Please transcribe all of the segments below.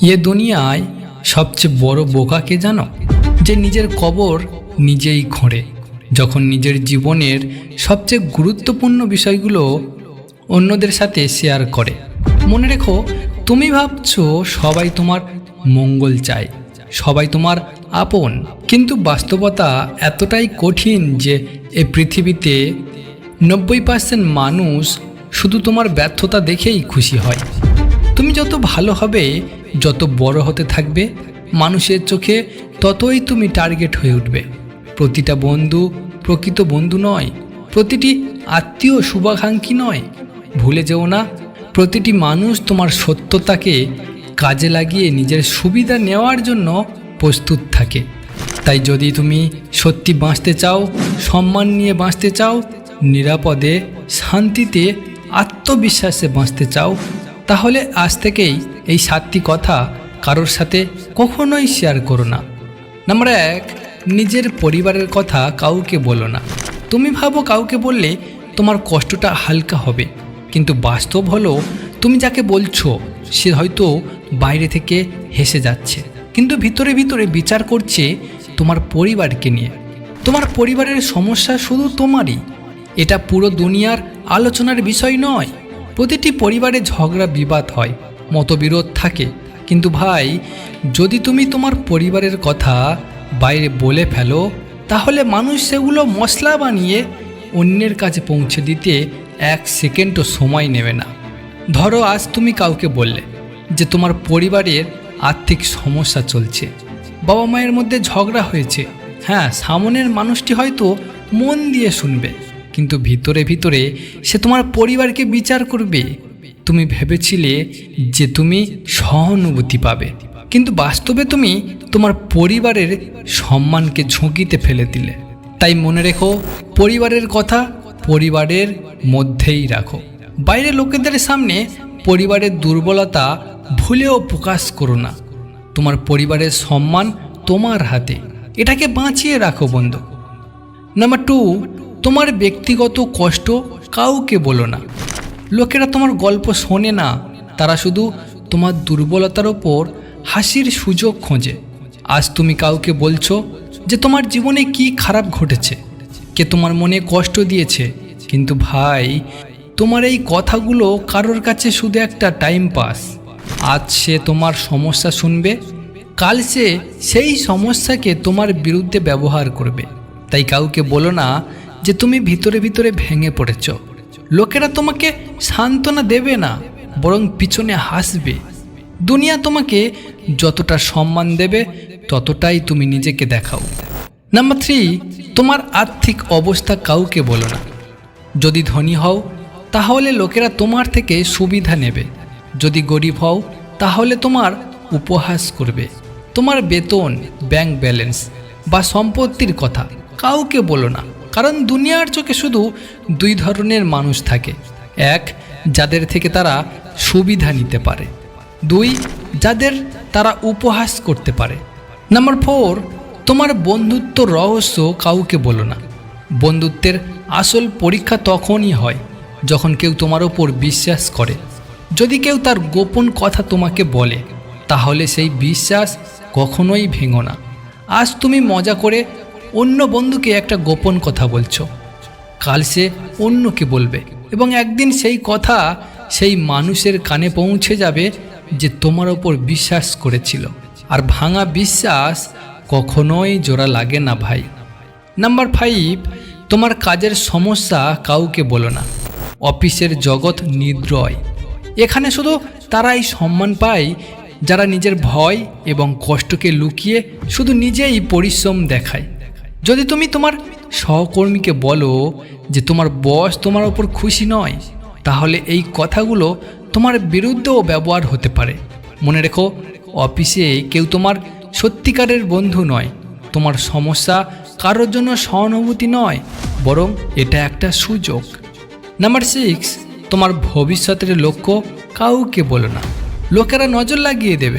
এ দুনিয়ায় সবচেয়ে বড় বোকা কে জানো? যে নিজের কবর নিজেই খোঁড়ে। যখন নিজের জীবনের সবচেয়ে গুরুত্বপূর্ণ বিষয়গুলো অন্যদের সাথে শেয়ার করে। মনে রেখো, তুমি ভাবছ সবাই তোমার মঙ্গল চায়, সবাই তোমার আপন। কিন্তু বাস্তবতা এতটাই কঠিন যে এই পৃথিবীতে নব্বই পার্সেন্ট মানুষ শুধু তোমার ব্যর্থতা দেখেই খুশি হয়। তুমি যত ভালো হবে যত বড় হতে থাকবে মানুষের চোখে ততই তুমি টার্গেট হয়ে উঠবে। প্রতিটা বন্ধু প্রকৃত বন্ধু নয়, প্রতিটি আত্মীয় শুভাকাঙ্ক্ষী নয়। ভুলে যেও না, প্রতিটি মানুষ তোমার সত্যতাকে কাজে লাগিয়ে নিজের সুবিধা নেওয়ার জন্য প্রস্তুত থাকে। তাই যদি তুমি সত্যি বাঁচতে চাও, সম্মান নিয়ে বাঁচতে চাও, নিরাপদে, শান্তিতে, আত্মবিশ্বাসে বাঁচতে চাও, তাহলে আজ থেকেই এই সাতটি কথা কারোর সাথে কখনোই শেয়ার করো না। নাম্বার এক, নিজের পরিবারের কথা কাউকে বলো না। তুমি ভাবো কাউকে বললে তোমার কষ্টটা হালকা হবে, কিন্তু বাস্তব হলো তুমি যাকে বলছো, সে হয়তো বাইরে থেকে হেসে যাচ্ছে, কিন্তু ভিতরে ভিতরে বিচার করছে তোমার পরিবারকে নিয়ে। তোমার পরিবারের সমস্যা শুধু তোমারই, এটা পুরো দুনিয়ার আলোচনার বিষয় নয়, প্রতিটি পরিবারে ঝগড়া বিবাদ হয় মতবিরোধ থাকে। কিন্তু ভাই, যদি তুমি তোমার পরিবারের কথা বাইরে বলে ফেলো, তাহলে মানুষ সেগুলো মশলা বানিয়ে অন্যের কাছে পৌঁছে দিতে এক সেকেন্ডও সময় নেবে না। ধরো আজ তুমি কাউকে বললে যে তোমার পরিবারের আর্থিক সমস্যা চলছে। বাবা মায়ের মধ্যে ঝগড়া হয়েছে। হ্যাঁ সামনের মানুষটি হয়তো মন দিয়ে শুনবে, কিন্তু ভিতরে ভিতরে সে তোমার পরিবারকে বিচার করবে। তুমি ভেবেছিলে যে তুমি সহানুভূতি পাবে। কিন্তু বাস্তবে তুমি তোমার পরিবারের সম্মানকে ঝুঁকিতে ফেলে দিলে। তাই মনে রেখো, পরিবারের কথা পরিবারের মধ্যেই রাখো। বাইরে লোকেদের সামনে পরিবারের দুর্বলতা ভুলেও প্রকাশ করো না। তোমার পরিবারের সম্মান তোমার হাতে। এটাকে বাঁচিয়ে রাখো বন্ধু। নাম্বার টু তোমার ব্যক্তিগত কষ্ট কাউকে বলো না। লোকেরা তোমার গল্প শোনে না। তারা শুধু তোমার দুর্বলতার ওপর হাসির সুযোগ খোঁজে। আজ তুমি কাউকে বলছো যে তোমার জীবনে কি খারাপ ঘটেছে, কে তোমার মনে কষ্ট দিয়েছে। কিন্তু ভাই, তোমার এই কথাগুলো কারোর কাছে শুধু একটা টাইম পাস আজ সে তোমার সমস্যা শুনবে, কাল সে সেই সমস্যাকে তোমার বিরুদ্ধে ব্যবহার করবে। তাই কাউকে বলো না যে তুমি ভিতরে ভিতরে ভেঙে পড়েছ। লোকেরা তোমাকে সান্ত্বনা দেবে না, বরং পিছনে হাসবে। দুনিয়া তোমাকে যতটা সম্মান দেবে, ততটাই তুমি নিজেকে দেখাও। নাম্বার থ্রি, তোমার আর্থিক অবস্থা কাউকে বলো না। যদি ধনী হও, তাহলে লোকেরা তোমার থেকে সুবিধা নেবে। যদি গরিব হও, তাহলে তোমার উপহাস করবে। তোমার বেতন ব্যাংক ব্যালেন্স বা সম্পত্তির কথা কাউকে বলো না। কারণ দুনিয়ার চোখে শুধু দুই ধরনের মানুষ থাকে। এক, যাদের থেকে তারা সুবিধা নিতে পারে। দুই, যাদের তারা উপহাস করতে পারে। নাম্বার ফোর, তোমার বন্ধুত্ব রহস্য কাউকে বলো না। বন্ধুত্বের আসল পরীক্ষা তখনই হয় যখন কেউ তোমার ওপর বিশ্বাস করে। যদি কেউ তার গোপন কথা তোমাকে বলে, তাহলে সেই বিশ্বাস কখনোই ভেঙো না। আজ তুমি মজা করে অন্য বন্ধুকে একটা গোপন কথা বলছো। কাল সে অন্যকে বলবে এবং একদিন সেই কথা সেই মানুষের কানে পৌঁছে যাবে যে তোমার ওপর বিশ্বাস করেছিল। আর ভাঙা বিশ্বাস কখনোই জোড়া লাগে না ভাই। নাম্বার ফাইভ তোমার কাজের সমস্যা কাউকে বলো না। অফিসের জগৎ নিদ্রয়। এখানে শুধু তারাই সম্মান পায়, যারা নিজের ভয় এবং কষ্টকে লুকিয়ে শুধু নিজেই পরিশ্রম দেখায়। যদি তুমি তোমার সহকর্মীকে বলো যে তোমার বস তোমার ওপর খুশি নয়, তাহলে এই কথাগুলো তোমার বিরুদ্ধেও ব্যবহার হতে পারে। মনে রেখো, অফিসে কেউ তোমার সত্যিকারের বন্ধু নয়। তোমার সমস্যা কারোর জন্য সহানুভূতি নয়, বরং এটা একটা সুযোগ। নাম্বার সিক্স তোমার ভবিষ্যতের লক্ষ্য কাউকে বলো না। লোকেরা নজর লাগিয়ে দেবে।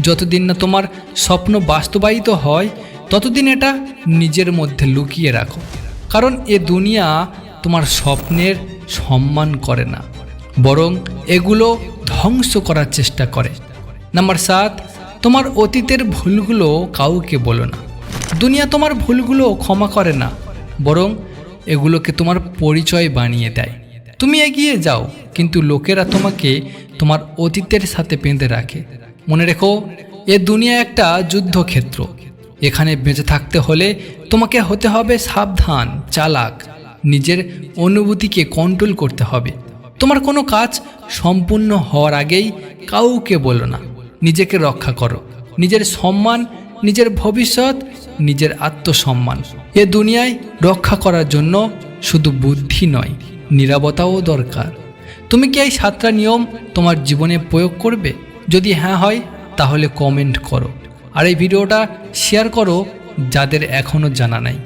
যতদিন না তোমার স্বপ্ন বাস্তবায়িত হয় ততদিন এটা নিজের মধ্যে লুকিয়ে রাখো। কারণ এ দুনিয়া তোমার স্বপ্নের সম্মান করে না। বরং এগুলো ধ্বংস করার চেষ্টা করে। নাম্বার সাত, তোমার অতীতের ভুলগুলো কাউকে বলো না। দুনিয়া তোমার ভুলগুলো ক্ষমা করে না, বরং এগুলোকে তোমার পরিচয় বানিয়ে দেয়। তুমি এগিয়ে যাও, কিন্তু লোকেরা তোমাকে তোমার অতীতের সাথে বেঁধে রাখে। মনে রেখো, এ দুনিয়া একটা যুদ্ধক্ষেত্র। এখানে বেঁচে থাকতে হলে তোমাকে হতে হবে সাবধান, চালাক। নিজের অনুভূতিকে কন্ট্রোল করতে হবে। তোমার কোনো কাজ সম্পূর্ণ হওয়ার আগেই কাউকে বলো না। নিজেকে রক্ষা করো। নিজের সম্মান, নিজের ভবিষ্যৎ, নিজের আত্মসম্মান। এ দুনিয়ায় রক্ষা করার জন্য শুধু বুদ্ধি নয়, নিরাপত্তাও দরকার। তুমি কি এই সাতটা নিয়ম তোমার জীবনে প্রয়োগ করবে? যদি হ্যাঁ হয়, তাহলে কমেন্ট করো। আর এই ভিডিওটা শেয়ার করো যাদের এখনও জানা নাই।